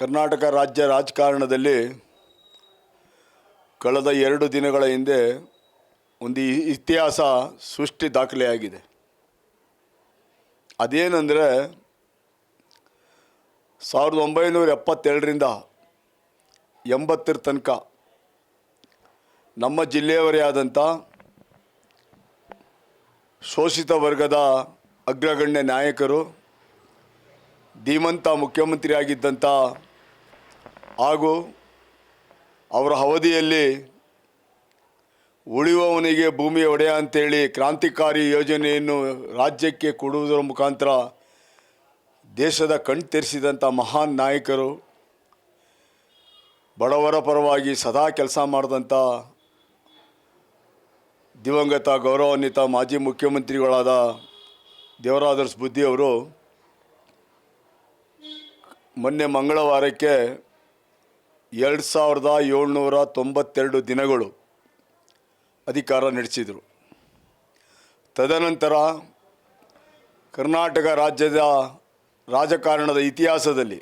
ಕರ್ನಾಟಕ ರಾಜ್ಯ ರಾಜಕಾರಣದಲ್ಲಿ ಕಳೆದ ಎರಡು ದಿನಗಳ ಹಿಂದೆ ಒಂದು ಇತಿಹಾಸ ಸೃಷ್ಟಿ ದಾಖಲೆಯಾಗಿದೆ. ಅದೇನೆಂದರೆ ಸಾವಿರದ ಒಂಬೈನೂರ ಎಪ್ಪತ್ತೆರಡರಿಂದ ಎಂಬತ್ತರ ತನಕ ನಮ್ಮ ಜಿಲ್ಲೆಯವರೇ ಆದಂಥ ಶೋಷಿತ ವರ್ಗದ ಅಗ್ರಗಣ್ಯ ನಾಯಕರು, ಧೀಮಂತ ಮುಖ್ಯಮಂತ್ರಿ ಆಗಿದ್ದಂಥ ಹಾಗೂ ಅವರ ಅವಧಿಯಲ್ಲಿ ಉಳಿಯುವವನಿಗೆ ಭೂಮಿ ಒಡೆಯ ಅಂತೇಳಿ ಕ್ರಾಂತಿಕಾರಿ ಯೋಜನೆಯನ್ನು ರಾಜ್ಯಕ್ಕೆ ಕೊಡುವುದರ ಮುಖಾಂತರ ದೇಶದ ಕಣ್ತೆರಿಸಿದಂಥ ಮಹಾನ್ ನಾಯಕರು, ಬಡವರ ಪರವಾಗಿ ಸದಾ ಕೆಲಸ ಮಾಡಿದಂಥ ದಿವಂಗತ ಗೌರವಾನ್ವಿತ ಮಾಜಿ ಮುಖ್ಯಮಂತ್ರಿಗಳಾದ ದೇವರಾದರ್ಸ್ ಬುದ್ಧಿಯವರು ಮೊನ್ನೆ ಮಂಗಳವಾರಕ್ಕೆ ಎರಡು ಸಾವಿರದ ಏಳ್ನೂರ ತೊಂಬತ್ತೆರಡು ದಿನಗಳು ಅಧಿಕಾರ ನಡೆಸಿದರು. ತದನಂತರ ಕರ್ನಾಟಕ ರಾಜ್ಯದ ರಾಜಕಾರಣದ ಇತಿಹಾಸದಲ್ಲಿ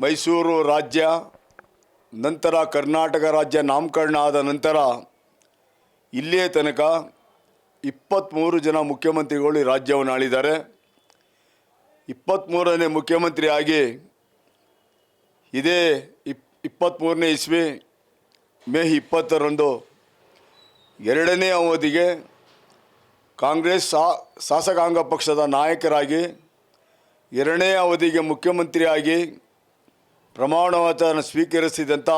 ಮೈಸೂರು ರಾಜ್ಯ, ನಂತರ ಕರ್ನಾಟಕ ರಾಜ್ಯ ನಾಮಕರಣ ಆದ ನಂತರ ಇಲ್ಲಿಯ ತನಕ ಇಪ್ಪತ್ತ್ಮೂರು ಜನ ಮುಖ್ಯಮಂತ್ರಿಗಳು ರಾಜ್ಯವನ್ನು ಆಳಿದ್ದಾರೆ. ಇಪ್ಪತ್ತ್ಮೂರನೇ ಮುಖ್ಯಮಂತ್ರಿ ಆಗಿ ಇದೇ ಇಪ್ ಇಪ್ಪತ್ತ್ಮೂರನೇ ಇಸ್ವಿ, ಮೇ ಇಪ್ಪತ್ತರಂದು ಎರಡನೇ ಅವಧಿಗೆ ಕಾಂಗ್ರೆಸ್ ಶಾಸಕಾಂಗ ಪಕ್ಷದ ನಾಯಕರಾಗಿ, ಎರಡನೇ ಅವಧಿಗೆ ಮುಖ್ಯಮಂತ್ರಿಯಾಗಿ ಪ್ರಮಾಣ ವಚನ ಸ್ವೀಕರಿಸಿದಂಥ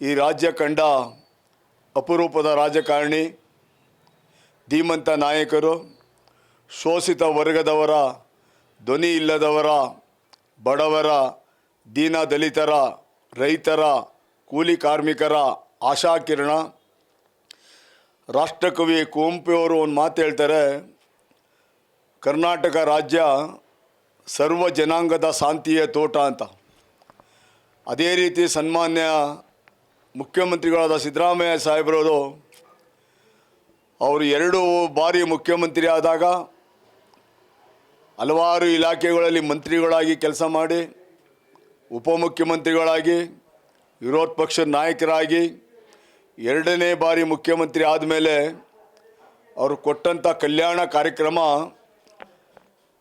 ಈ ರಾಜ್ಯ ಕಂಡ ಅಪರೂಪದ ರಾಜಕಾರಣಿ, ಧೀಮಂತ ನಾಯಕರು, ಶೋಷಿತ ವರ್ಗದವರ, ಧ್ವನಿ ಇಲ್ಲದವರ, ಬಡವರ ದೀನ ದಲಿತರ, ರೈತರ, ಕೂಲಿ ಕಾರ್ಮಿಕರ ಆಶಾಕಿರಣ ರಾಷ್ಟ್ರಕವಿ ಕುವೆಂಪು ಅವರು ಒಂದು ಮಾತು ಹೇಳ್ತಾರೆ, ಕರ್ನಾಟಕ ರಾಜ್ಯ ಸರ್ವ ಜನಾಂಗದ ಶಾಂತಿಯ ತೋಟ ಅಂತ. ಅದೇ ರೀತಿ ಸನ್ಮಾನ್ಯ ಮುಖ್ಯಮಂತ್ರಿಗಳಾದ ಸಿದ್ದರಾಮಯ್ಯ ಸಾಹೇಬರವರು ಅವರು ಎರಡು ಬಾರಿ ಮುಖ್ಯಮಂತ್ರಿ ಆದಾಗ ಹಲವಾರು ಇಲಾಖೆಗಳಲ್ಲಿ ಮಂತ್ರಿಗಳಾಗಿ ಕೆಲಸ ಮಾಡಿ ಉಪಮುಖ್ಯಮಂತ್ರಿಗಳಾಗಿ, ವಿರೋಧ ಪಕ್ಷದ ನಾಯಕರಾಗಿ, ಎರಡನೇ ಬಾರಿ ಮುಖ್ಯಮಂತ್ರಿ ಆದಮೇಲೆ ಅವರು ಕೊಟ್ಟಂಥ ಕಲ್ಯಾಣ ಕಾರ್ಯಕ್ರಮ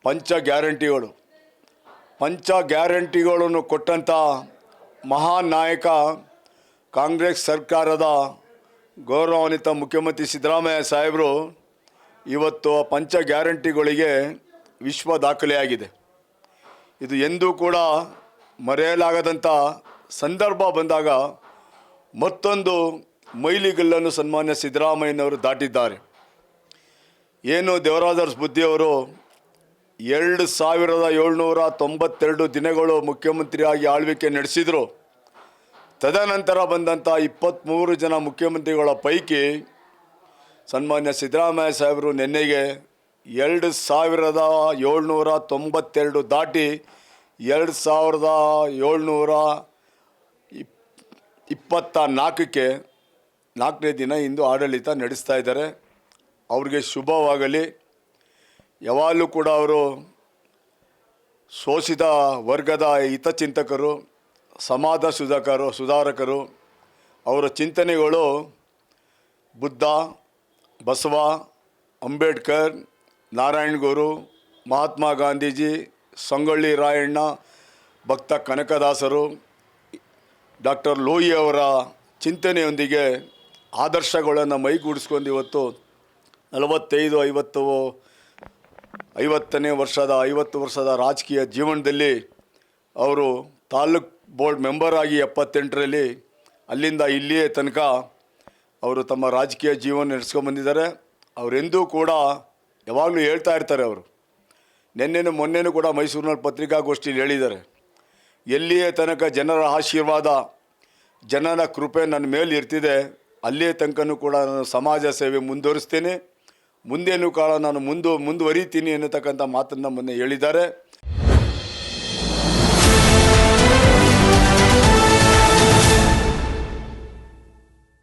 ಪಂಚ ಗ್ಯಾರಂಟಿಗಳು. ಪಂಚ ಗ್ಯಾರಂಟಿಗಳನ್ನು ಕೊಟ್ಟಂಥ ಮಹಾನ್ ನಾಯಕ ಕಾಂಗ್ರೆಸ್ ಸರ್ಕಾರದ ಗೌರವಾನ್ವಿತ ಮುಖ್ಯಮಂತ್ರಿ ಸಿದ್ದರಾಮಯ್ಯ ಸಾಹೇಬರು ಇವತ್ತು ಆ ಪಂಚ ಗ್ಯಾರಂಟಿಗಳಿಗೆ ವಿಶ್ವ ದಾಖಲೆಯಾಗಿದೆ. ಇದು ಎಂದೂ ಕೂಡ ಮರೆಯಲಾಗದಂಥ ಸಂದರ್ಭ ಬಂದಾಗ ಮತ್ತೊಂದು ಮೈಲಿಗಲ್ಲನ್ನು ಸನ್ಮಾನ್ಯ ಸಿದ್ದರಾಮಯ್ಯನವರು ದಾಟಿದ್ದಾರೆ. ಏನು ದೇವರಾಜರ್ಸ್ ಬುದ್ಧಿಯವರು ಎರಡು ಸಾವಿರದ ಏಳ್ನೂರ ತೊಂಬತ್ತೆರಡು ದಿನಗಳು ಮುಖ್ಯಮಂತ್ರಿಯಾಗಿ ಆಳ್ವಿಕೆ ನಡೆಸಿದರು. ತದನಂತರ ಬಂದಂಥ ಇಪ್ಪತ್ತ್ಮೂರು ಜನ ಮುಖ್ಯಮಂತ್ರಿಗಳ ಪೈಕಿ ಸನ್ಮಾನ್ಯ ಸಿದ್ದರಾಮಯ್ಯ ಸಾಹೇಬರು ನಿನ್ನೆಗೆ ಎರಡು ಸಾವಿರದ ಏಳ್ನೂರ ತೊಂಬತ್ತೆರಡು ದಾಟಿ ಎರಡು ಸಾವಿರದ ಏಳ್ನೂರ ಇಪ್, ಇಪ್ಪತ್ತ ನಾಲ್ಕಕ್ಕೆ ನಾಲ್ಕನೇ ದಿನ ಇಂದು ಆಡಳಿತ ನಡೆಸ್ತಾ ಇದ್ದಾರೆ. ಅವ್ರಿಗೆ ಶುಭವಾಗಲಿ. ಯಾವಾಗಲೂ ಕೂಡ ಅವರು ಶೋಷಿತ ವರ್ಗದ ಹಿತಚಿಂತಕರು, ಸಮಾಜ ಸುಧಾಕರು, ಸುಧಾರಕರು. ಅವರ ಚಿಂತನೆಗಳು ಬುದ್ಧ, ಬಸವ, ಅಂಬೇಡ್ಕರ್, ನಾರಾಯಣ ಗುರು, ಮಹಾತ್ಮ ಗಾಂಧೀಜಿ ಸಂಗೊಳ್ಳಿ ರಾಯಣ್ಣ, ಭಕ್ತ ಕನಕದಾಸರು, ಡಾಕ್ಟರ್ ಲೋಯಿ ಚಿಂತನೆಯೊಂದಿಗೆ ಆದರ್ಶಗಳನ್ನು ಮೈಗೂಡಿಸ್ಕೊಂಡು ಇವತ್ತು ನಲವತ್ತೈದು, ಐವತ್ತು, ಐವತ್ತನೇ ವರ್ಷದ, ಐವತ್ತು ವರ್ಷದ ರಾಜಕೀಯ ಜೀವನದಲ್ಲಿ ಅವರು ತಾಲೂಕ್ ಬೋರ್ಡ್ ಮೆಂಬರ್ ಆಗಿ ಎಪ್ಪತ್ತೆಂಟರಲ್ಲಿ ಅಲ್ಲಿಂದ ಇಲ್ಲಿಯೇ ತನಕ ಅವರು ತಮ್ಮ ರಾಜಕೀಯ ಜೀವನ ನಡೆಸ್ಕೊಂಬಂದಿದ್ದಾರೆ. ಅವರೆಂದೂ ಕೂಡ ಯಾವಾಗಲೂ ಹೇಳ್ತಾ ಇರ್ತಾರೆ ಅವರು. ನಿನ್ನೆನೂ ಮೊನ್ನೆನೂ ಕೂಡ ಮೈಸೂರಿನಲ್ಲಿ ಪತ್ರಿಕಾಗೋಷ್ಠಿಯಲ್ಲಿ ಹೇಳಿದ್ದಾರೆ. ಎಲ್ಲಿಯೇ ತನಕ ಜನರ ಆಶೀರ್ವಾದ ಜನರ ಕೃಪೆ ನನ್ನ ಮೇಲೆ ಇರ್ತಿದೆ, ಅಲ್ಲಿಯೇ ತನಕನೂ ಕೂಡ ನಾನು ಸಮಾಜ ಸೇವೆ ಮುಂದುವರಿಸ್ತೇನೆ. ಮುಂದೇನು ಕಾಲ ನಾನು ಮುಂದು, ಮುಂದುವರಿತೀನಿ ಎನ್ನತಕ್ಕಂಥ ಮಾತನ್ನು ಮೊನ್ನೆ ಹೇಳಿದ್ದಾರೆ.